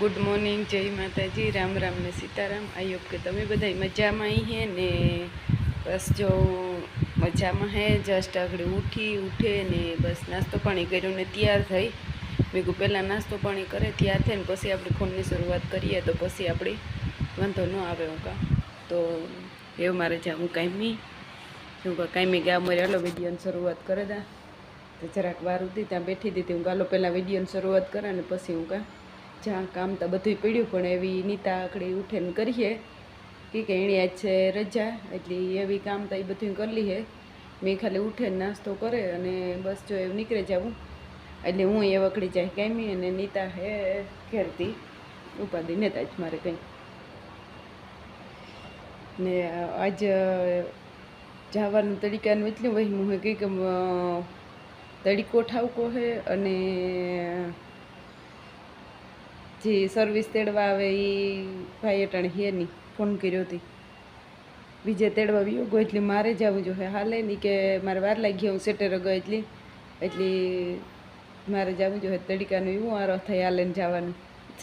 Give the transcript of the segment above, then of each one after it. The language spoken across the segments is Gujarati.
ગુડ મોર્નિંગ, જય માતાજી, રામ રામ ને સીતારામ. આઈ હોપ કે તમે બધા મજામાં અહીં હે ને બસ જો મજામાં હે, જસ્ટ આગળ ઉઠી, ઉઠે ને બસ નાસ્તો પાણી કર્યું ને તૈયાર થઈ. મેં કહું પહેલાં નાસ્તો પાણી કરે, તૈયાર થાય ને પછી આપણે ફોનની શરૂઆત કરીએ તો પછી આપણે વાંધો ન આવે હું કા તો એવું મારે હું કાંઈ હું કા કાંઈ ગયા મારે હાલો વિડીયોની શરૂઆત કરે દા. તો જરાક વાર ઉતી ત્યાં બેઠી દીધી, હું ગાલો પહેલાં વિડીયોની શરૂઆત કરે ને પછી હું કા જ્યાં કામ તો બધું પડ્યું, પણ એવી નીતા આકડી ઉઠીને કરીએ કે કે એણી આજ છે રજા, એટલે એવી કામ તો એ બધું કરલી હે. મેં ખાલી ઉઠે નાસ્તો કરે અને બસ જો એવું નીકળે જવું. એટલે હું એ વકડી જાય કાંઈ અને નીતા હે ઘેરતી ઉપાધિ નેતા જ મારે કંઈ. ને આજ જવાનું તડીકાનું એટલું વહીમું હોય કે તડીકો ઠાવકો હે અને જે સર્વિસ તેડવા આવે એ ભાઈ અટાણે હે નહીં ફોન કર્યો હતી બીજે તેડવા વિયો ગયો એટલે મારે જવું જોઈએ હાલે નહીં કે મારે વાર લાગી હું સેટેર ગયો એટલી. એટલે મારે જવું જોઈએ તડકાનું, એવું આરો થાય હાલે જવાનું.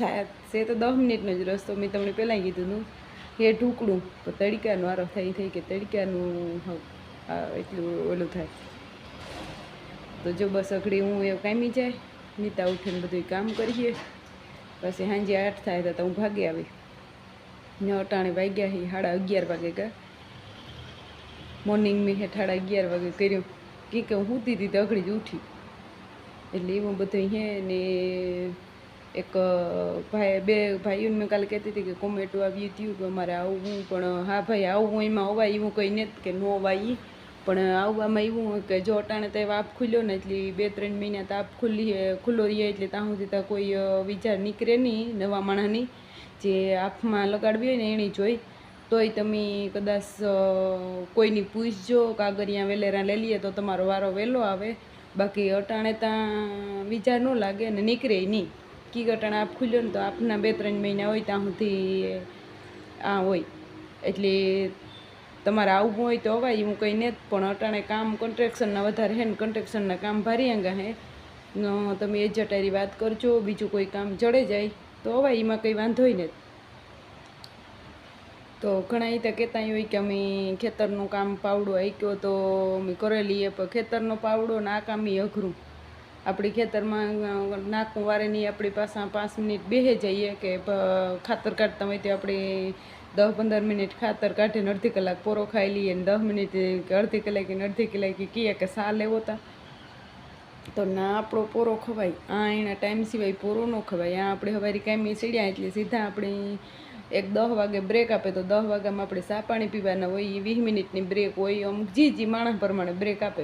છા- તો દસ મિનિટનો જ રસ્તો, મેં તમને પહેલાં કીધું હતું એ ઢૂકડું, તો તડિકાનો આરો થાય એ થઈ કે તડકાનું એટલું ઓલું થાય. તો જો બસ અઘડી હું એ કામી જાય, નીતા ઉઠીને બધું કામ કરીએ. પછી સાંજે આઠ થાય તો હું ભાગી આવી. ને અટાણે વાગ્યા હી, સાડા અગિયાર વાગે ગયા મોર્નિંગ મેં સાડા અગિયાર વાગે કર્યું. કે કે હું સૂતી હતી તો અઘડી જ ઉઠી. એટલે એવું બધું હે ને એક ભાઈ, બે ભાઈઓને મેં કાલે કહેતી હતી કે કોમેટો આવી હતી, કે અમારે આવવું પણ, હા ભાઈ આવવું એમાં અવાય એવું કંઈ નથી કે ન અવાય. પણ આવવામાં એવું હોય કે જો અટાણે તો વાપ ખુલ્યો ને એટલે બે ત્રણ મહિના તાપ ખુલ્લી ખુલ્લો રહે એટલે ત્યાં સુધી ત્યાં કોઈ વિચાર નીકળે નહીં નવા માણસની. જે આંખમાં લગાડવી હોય ને એની જોઈ. તોય તમે કદાચ કોઈની પૂછજો કાગરિયા વેલેરા લઈ લઈએ તો તમારો વારો વહેલો આવે. બાકી અટાણે ત્યાં વિચાર ન લાગે અને નીકળે નહીં. કી અટાણે આપ ખુલ્યો ને તો આપના બે ત્રણ મહિના હોય ત્યાં સુધી આ હોય. એટલે તમારે આવવું હોય તો અવાય હું કંઈ નથી પણ અટાણે કામ કન્ટ્રેક્શનના વધારે હે ને કન્સ્ટ્રક્શનના કામ ભારી અંગા હે. તમે એ જટારી વાત કરજો, બીજું કોઈ કામ જડે જાય, તો અવાય એમાં કંઈ વાંધોય નથી તો ઘણા એ તો કહેતા હોય કે અમે ખેતરનું કામ પાવડો આક્યો તો અમે કરેલી એ પણ ખેતરનો પાવડો ને કામ એ અઘરું. આપણી ખેતરમાં નાખું વારે નહીં આપણી પાસે પાંચ મિનિટ બેહે જઈએ કે ખાતર કાઢતા હોય તો આપણે દસ પંદર મિનિટ ખાતર કાઢીને અડધી કલાક પોરો ખાઈ લઈએ ને દસ મિનિટ અડધી કલાકે અડધી કલાકે કહીએ કે સા લેવો તા. તો ના આપણો પોરો ખવાય. આ એના ટાઈમ સિવાય પોરો ન ખવાય. આ આપણે હવારી કાંઈ ચડ્યા એટલે સીધા આપણે એક દસ વાગે બ્રેક આપે તો દસ વાગ્યામાં આપણે સા પાણી પીવાના હોય એ વીસ મિનિટની બ્રેક હોય અમુક જી જી માણસ પ્રમાણે બ્રેક આપે.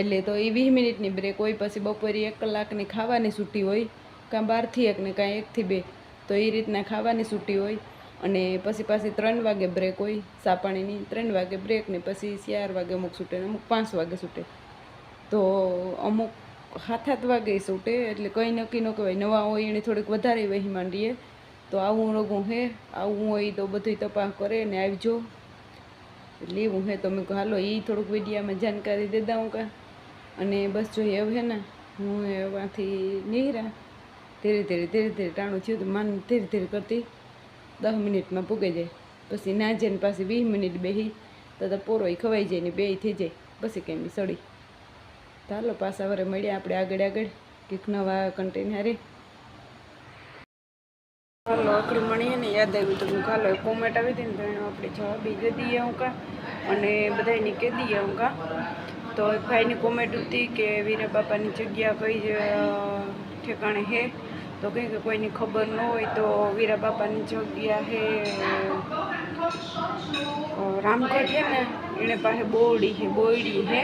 એટલે તો એ વીસ મિનિટની બ્રેક હોય, પછી બપોરે એક કલાકની ખાવાની છૂટી હોય, કાં બારથી એક ને કાં એકથી બે, તો એ રીતના ખાવાની છૂટી હોય. અને પછી પાછી ત્રણ વાગે બ્રેક હોય, સાપાણીની ત્રણ વાગે બ્રેક ને પછી ચાર વાગે અમુક છૂટે ને અમુક પાંચ વાગે છૂટે તો અમુક હાથ હાથ વાગે છૂટે એટલે કંઈ નક્કી ન કહેવાય. નવા હોય એને થોડીક વધારે વહી માંડીએ તો આવું રોગું હે, આવું હોય તો બધી તપાસ કરે ને આવજો. એટલે એવું હે તો મેં હાલો એ થોડુંક વિડીયામાં જાણકારી દે દઉં કા? અને બસ જોઈએ હે ને, હું એમાંથી નીકળ્યા ધીરે ધીરે ધીરે ધીરે ટાણું થયું તો માન ધીરે ધીરે કરતી. દસ મિનિટમાં પૂગે જાય. પછી ના જઈને પાછી વીસ મિનિટ બેહી, તો પોરોય ખવાઈ જાય ને બેય થઈ જાય. પછી કેમ સડી. ચાલો પાછા વરે મળ્યા આપણે આગળ આગળ, કંઈક નવા કન્ટેન હાલો, આકડી મળીએ ને યાદ આવ્યું તો હું હાલો કોમેન્ટ આવી હતી ને તો એનો આપણે જવાબ બી દઈ દઈએ હું અને બધાને કહી દઈએ હું તો એક ભાઈની કોમેન્ટ હતી કે વીરા બાપાની જગ્યા કઈ ઠેકાણે હે? તો કંઈ કે કોઈની ખબર ન હોય તો વીરા બાપાની જગ્યા હે રામકોટ છે ને એને પાસે બોરડી છે બોરડી છે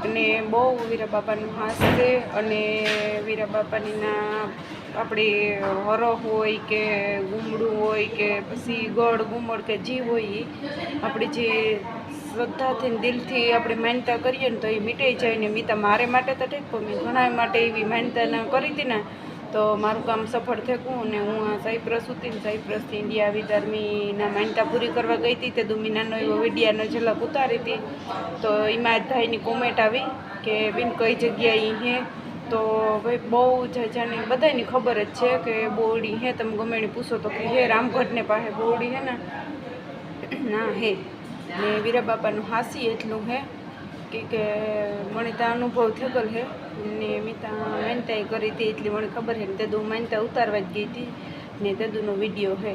અને બહુ વીરા બાપાનું હાસ છે અને વીરા બાપાની ના આપણે હરો હોય કે ગુમડું હોય કે પછી ગળ ગુમડ કે જે હોય આપણે જે શ્રદ્ધાથી દિલથી આપણે માનતા કરીએ ને તો એ મીટાઈ જાય ને મીતા મારે માટે તો ઠીક, પણ મેં ઘણા માટે એવી માનતા કરી હતી ને. તો મારું કામ સફળ થયું અને હું આ સાયપ્રસ હતી સાયપ્રસથી ઇન્ડિયા આવી ધર્મીના માન્યતા પૂરી કરવા ગઈ હતી તે દુમિનાનો એવો વિડિયાનો ઝલક ઉતારી હતી. તો એમાં જ ભાઈની કોમેન્ટ આવી કે બિન કઈ જગ્યાએ હે? તો ભાઈ બહુ જાજાની બધાની ખબર જ છે કે બોરડી હે, તમે ગમે એને પૂછો તો કે હે, રામગઢને પાસે બોરડી હે ને? ના, હે. ને વીરા બાપાનું હાસી એટલું હે કે કે મને ત્યાં અનુભવ થયેલ હે. ને મિતા ત્યાં કરી હતી એટલી મને ખબર છે તે દુ માનતા ઉતારવા જ ગઈ હતી ને તેદુનો વીડિયો છે.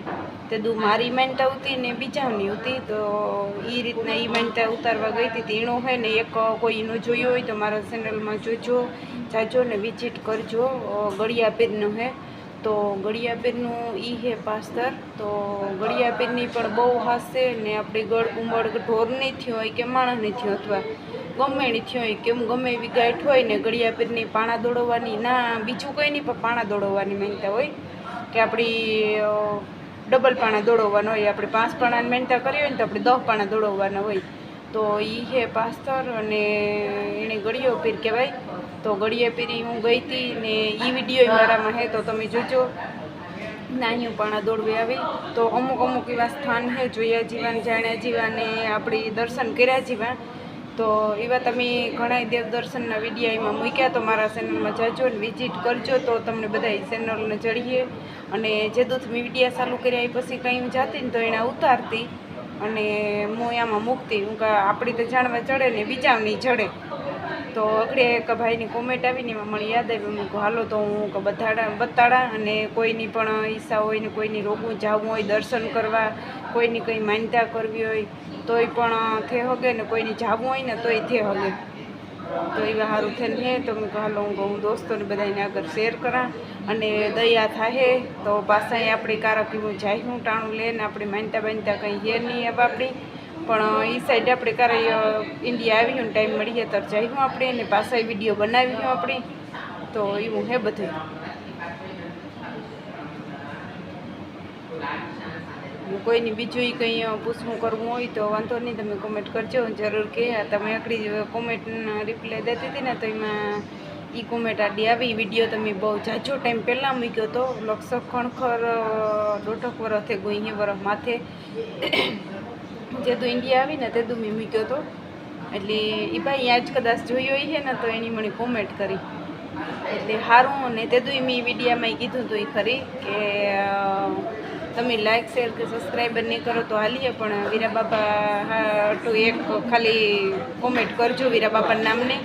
તેદુ મારી માનતા હતી ને બીજાની હતી તો એ રીતના એ માનતા ઉતારવા ગઈ હતી. તેણો છે ને એક કોઈ એનો જોયો હોય તો મારા ચેનલમાં જોજો, જાજો ને વિઝિટ કરજો. ગળિયાપીરનો હે તો ગળિયાપીરનું ઈ હે પાસ્તર. તો ગળિયાપીરની પણ બહુ હાસે ને આપણી ગળ ઉમળ ઢોરની થયો હોય કે માણસની થયો અથવા ગમે એની થયો હોય કેમ ગમે એવી ગાંઠ હોય ને ગળિયાપીરની પાણા દોડવાની, ના, બીજું કંઈ નહીં, પણ પાણા દોડવાની માનતા હોય. કે આપણી ડબલ પાણા દોડવાના હોય, આપણે પાંચ પાણાની મહેનતા કરી હોય ને તો આપણે દસ પાણા દોડવાના હોય. તો એ હે પાસ્તર અને એને ગળિયો પીર કહેવાય. તો ગળિયા પીરી હું ગઈ હતી ને એ વીડિયો મારામાં હે, તો તમે જોજો. નાની પાણા દોડવી આવી. તો અમુક અમુક એવા સ્થાન હે, જોયા જીવાન, જાણ્યા જીવાને આપણી દર્શન કર્યા જીવા તો એવા તમે ઘણા દેવદર્શનના વીડિયો એમાં મૂક્યા તો મારા ચેનલમાં જાજો ને વિઝિટ કરજો તો તમને બધા ચેનલને ચડીએ અને જે દૂધ મેં વિડીયા ચાલુ કર્યા એ પછી કંઈ જાતી ને તો એને ઉતારતી. અને હું એમાં મૂકતી. હું આપણી તો જાણવા ચડે ને બીજાની ચડે. તો અગડે એક ભાઈની કોમેન્ટ આવીને એમાં મને યાદ આવ્યું. મેં હાલો તો હું કે બતાડા અને કોઈની પણ ઈચ્છા હોય ને કોઈની રોગું જવું હોય દર્શન કરવા, કોઈની કંઈ માન્યતા કરવી હોય, તોય પણ થે હગે ને કોઈની જવું હોય ને તોય થે હગે. તો એવા સારું થઈને હે. તો મેં હાલો, હું કહું દોસ્તોને બધાને આગળ શેર કરા અને દયા થાહે. તો પાછા આપણે કારક એવું જાય હું ટાણું લે ને આપણે માનતા બાનતા કંઈ હે નહીં આપણી. પણ એ સાઈડ આપણે કારે ઇન્ડિયા આવી હું ટાઈમ મળીએ તો જઈશું આપણે ને પાછા વીડિયો બનાવી હું આપણી. તો એવું હે બધું. કોઈની બીજું કંઈ પૂછવું, કરવું હોય તો વાંધો નહીં, તમે કોમેન્ટ કરજો. જરૂર કે તમે આકડી કોમેન્ટ રિપ્લાય દેતી હતી ને, તો એમાં એ કોમેન્ટ આડી આવી. વીડિયો તમે બહુ જાજો ટાઈમ પહેલાં મૂક્યો હતો લક્ષક ખણખર દોઢક વરસે ગોઈ વરસ માથે. જે તો ઇન્ડિયા આવી ને તે તો મેં મૂક્યો હતો એટલે એ ભાઈ આજ કદાચ જોઈ હોય છે ને તો એની મને કોમેન્ટ કરી. એટલે સારું ને તે તો મેં વિડીયામાં કીધું હતું એ ખરી કે તમે લાઇક શેર કે સબસ્ક્રાઈબર નહીં કરો તો હાલીએ, પણ વીરા બાપા તો એક ખાલી કોમેન્ટ કરજો વીરા બાપાના નામને.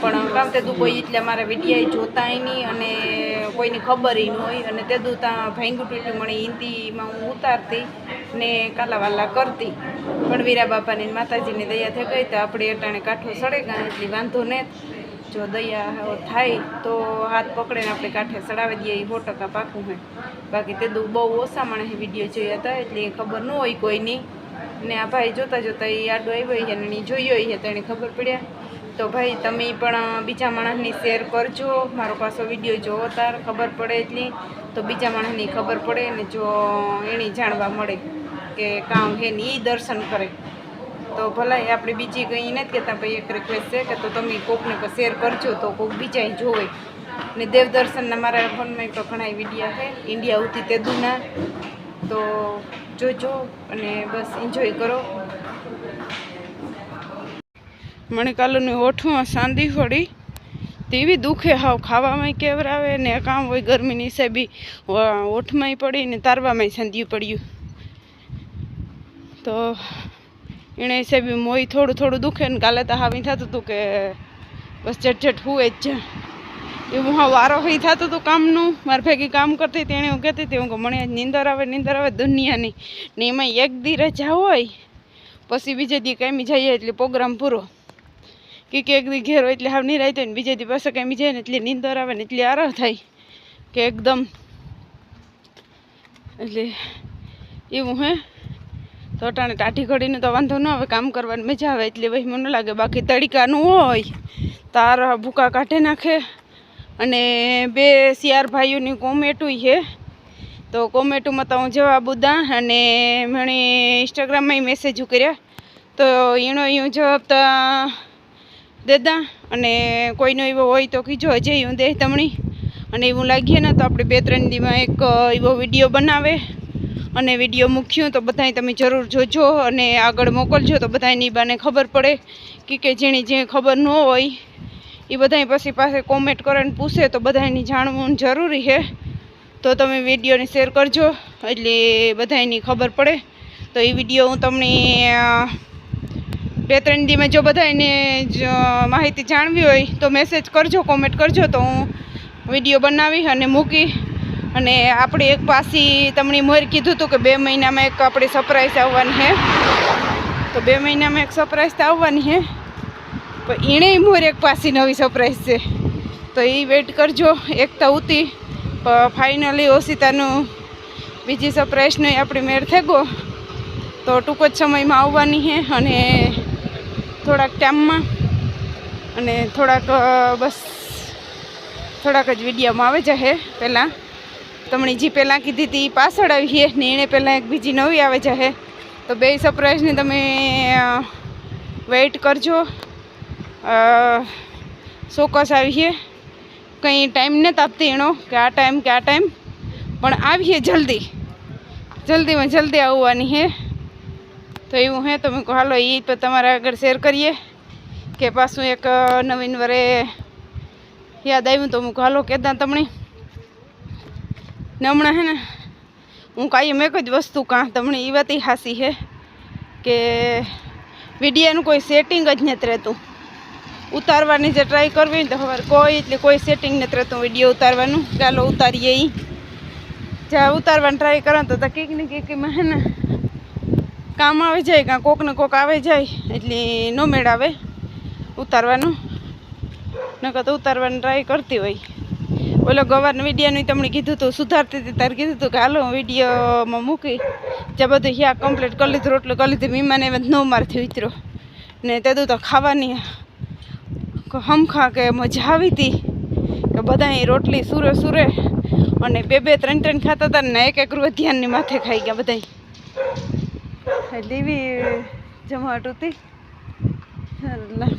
પણ કામ તે તું કોઈ એટલે મારા વિડીયા જોતાય નહીં અને કોઈની ખબર ન હોય અને તે દું ત્યાં ભાંગું ટૂટ્યું મને હિન્દીમાં હું ઉતારતી ને કાલાવાલા કરતી. પણ વીરા બાપાની માતાજીની દયા થઈ ગઈ તો આપણે અટાણે કાંઠો સડે ગયા એટલી વાંધો ને જો. દયા થાય તો હાથ પકડીને આપણે કાંઠે સડાવી દઈએ એ સો ટકા પાકું હોય બાકી તે દૂધ બહુ ઓછા માણસે વીડિયો જોયા હતા, એટલે ખબર ન હોય કોઈની. ને આ ભાઈ જોતા જોતા એ આડો આવ્યો છે અને જોયો છે તો એને ખબર પડ્યા. તો ભાઈ, તમે પણ બીજા માણસની શેર કરજો. મારો પાછો વીડિયો જોવો તાર, ખબર પડે એટલી. તો બીજા માણસની ખબર પડે ને જો એની જાણવા મળે કે કામ હે ને એ દર્શન કરે. તો ભલાઈ આપણે બીજી કંઈ નથી કહેતા, ભાઈ, એક રિક્વેસ્ટ છે કે તો તમે કોકને શેર કરજો, તો કોક બીજાએ જોવે. ને દેવદર્શનના મારા ફોનમાં તો ઘણા વિડીયા છે, ઇન્ડિયા ઉતી તેદુના. તો જોજો અને બસ એન્જોય કરો. મને કાલુની સાંદી પડી તેવી દુખે હાવ ખાવામાં કેવરાવે ને કામ હોય ગરમીની હિસાબે ઓઠમાંય પડી ને તારવામાં સાંધ્યું પડ્યું. તો એણે હિસાબે મોય થોડું થોડું દુખે ને કાલે તો હાવી થતું હતું કે બસ ઝટઝટ હુએ જ એવું હા વારો હોય થતું હતું કામનું. મારી ભેગી કામ કરતી તેણે હું કહેતી હતી હું કે મને નીંદર આવે નીંદર આવે દુનિયાની. ને એમાં એક દી રજા હોય, પછી બીજે દી કામી જઈએ એટલે પ્રોગ્રામ પૂરો. કે એક દી ઘેર હોય એટલે હાવ નિરાય થાય ને બીજે દી પાસે કાંઈ જાય ને એટલે નીંદર આવે ને એટલે આરો થાય કે એકદમ. એટલે એવું હે. તો અટાણે ટાઢી ઘડીને તો વાંધો ન આવે, કામ કરવાની મજા આવે એટલે ભાઈ મને લાગે બાકી તડકાનું હોય. તાર ભૂકા કાઢી નાખે. અને બે સિયાર ભાઈઓની કોમેટું છે તો કોમેટુમાં તો હું જવાબ ઉદા અને મને ઇન્સ્ટાગ્રામમાં મેસેજ કર્યા. તો એનો હું જવાબ તો દેદા, અને કોઈનો એવો હોય તો કીજો, અજય હું દે તમણી અને એવું લાગીએ ને તો આપણે બે ત્રણ દીમાં એક એવો વીડિયો બનાવે. અને વીડિયો મૂક્યું તો બધાય તમે જરૂર જોજો અને આગળ મોકલજો તો બધાની બાને ખબર પડે કે કે જેની જે ખબર ન હોય એ બધાય પછી પાસે કોમેન્ટ કરે ને પૂછે તો બધાની જાણવું જરૂરી છે. તો તમે વિડીયોને શેર કરજો એટલે બધાની ખબર પડે. તો એ વીડિયો હું તમને બે ત્રણ દીમાં જો બધાને માહિતી જાણવી હોય તો મેસેજ કરજો કોમેન્ટ કરજો તો હું વીડિયો બનાવી અને મૂકી. અને આપણે એક પાસી તમને મોર કીધું હતું કે બે મહિનામાં એક આપણે સરપ્રાઈઝ આવવાની છે. તો બે મહિનામાં એક સરપ્રાઈઝ તો આવવાની છે. પણ એણે મોર એક પાસી નવી સરપ્રાઈઝ છે. તો એ વેટ કરજો એક તો ઉતી ફાઇનલી ઓશિતાનું બીજી સરપ્રાઈઝનો આપણે મેળ થઈ ગયો તો ટૂંક જ સમયમાં આવવાની છે અને થોડાક ટાઈમમાં અને થોડાક બસ થોડાક જ વિડીયોમાં આવે જશે પહેલાં. તમને જે પહેલાં કીધી હતી પાછળ આવીએ ને એણે પહેલાં એક બીજી નવી આવે જશે તો બે સરપ્રાઈઝને તમે વેઇટ કરજો. ચોક્કસ આવીએ કંઈ ટાઈમ નથી આપતી એનો કે આ ટાઈમ કે આ ટાઈમ પણ આવીએ જલ્દી. જલ્દીમાં જલ્દી આવવાની છે તો એવું હે, તો મેં હાલો એ તો તમારા આગળ શેર કરીએ. કે પાછું એક નવીન વરે યાદ આવ્યું તો હું હાલો કહેતા તમને? ને હમણાં હે ને, હું કાયમ એક જ વસ્તુ કાં તમને એ વાત હાસી હે, કે વિડીયાનું કોઈ સેટિંગ જ નથી રહેતું. ઉતારવાની જે ટ્રાય કરવી ને, તો હવે કોઈ, એટલે કોઈ સેટિંગ નથી રહેતું વીડિયો ઉતારવાનું. ચાલો, ઉતારીએ એ જ્યાં ઉતારવાની ટ્રાય કરો તો કંઈક ને કંઈક એમાં હે ને કામ આવી જાય, કાં કોક ને કોક આવે જાય, એટલે નો મેળ આવે ઉતારવાનું. નકર તો ઉતારવાની ટ્રાય કરતી હોય. ઓલો ગવાર વિડીયાનું તમને કીધું હતું સુધારતી હતી, તારે કીધું હતું કે હાલો વિડીયોમાં મૂકી, જ્યાં બધું હિયા કમ્પ્લીટ કરી લીધું, રોટલું કરી લીધી, મીમાને એમ નવ મારથી ઉતરો. ને તે તો ખાવાની હમખા કે મજા આવી હતી, કે બધા રોટલી સુરે સુરે, અને બે બે ત્રણ ત્રણ ખાતા હતા ને એક એક રૂ ધ્યાનની માથે ખાઈ ગયા બધા એટલે એવી જમાટ હતી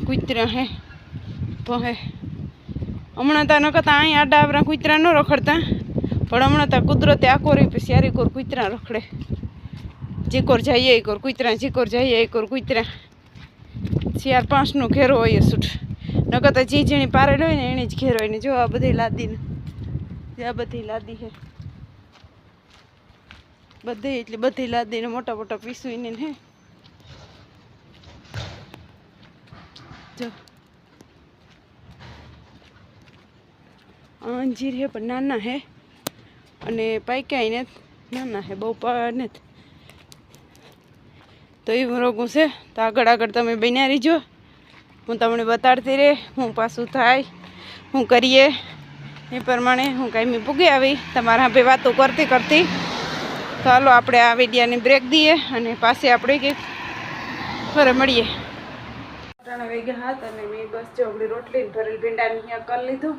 કૂતરા હે ભહે હમણાં ત્યાં નકર ત્યાં અહીં આડા આવરા કૂતરા ન રખડતા, પણ હમણાં ત્યાં કુદરતે આકોરી પછી યારી કોર કૂતરા રખડે. જીકોર જઈએ એ કોર કૂતરા જીકોર જઈએ એ કોર કૂતરા. ચાર પાંચનો ઘેરો હોય સૂટ. નકર તો જે જેની પારેલ હોય ને એની જ ઘેર હોય ને, જો આ બધી લાદીને, આ બધી લાદી છે. બધી, એટલે બધી લાદીને મોટા મોટા પીસવીને હે. જો. અંજીર હે, પણ નાના હે. અને પાક્યા ને નાના હે, બહુ નથી. તો એવું રોગું છે, તો આગળ આગળ તમે બન્યા રહીજો. હું તમને બતાડતી રહે, હું પાછું થાય, હું કરીએ. એ પ્રમાણે હું કાંઈ મેં પૂગી આવી, તમારા બે વાતો કરતી કરતી. તો હાલો આપણે આ વિડીયાની બ્રેક દઈએ અને પાસે આપણે કંઈક ફરે મળીએ. ત્રણ વાગ્યા હાથ અને મેં બસ જો આપણી રોટલી ભરેલ ભીંડાની અહીંયા કરી લીધું.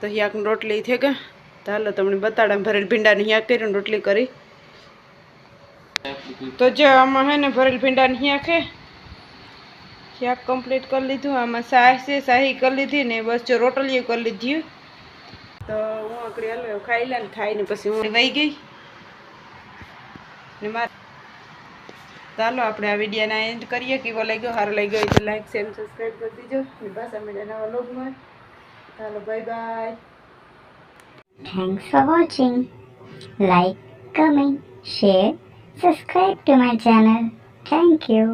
તો હિયાક રોટલી થઈ ગયા તો હાલો તમને બતાડા ભરેલ ભીંડાની અહીંયા કરીને રોટલી કરી. તો જો આમાં હે ને ભરેલ ભીંડાની અહીંયા હે શાક કમ્પ્લીટ કરી લીધું આમાં શાહ છે શાહી કરી લીધી ને બસ જો રોટલીઓ કરી લીધી. તો હું આકડી હાલો ખાઈ લે ને ખાઈને પછી હું વહી ગઈ. ને મારે ચાલો આપણે આ વિડીયોના એન્ડ કરીએ. કેવો લાગ્યો? સારો લાગ્યો હોય તો લાઈક શેર સબસ્ક્રાઈબ કરી દીજો. પાછા મળ્યા નવા લોગમાં ચાલો bye bye thanks for watching like comment share subscribe to my channel. Thank you.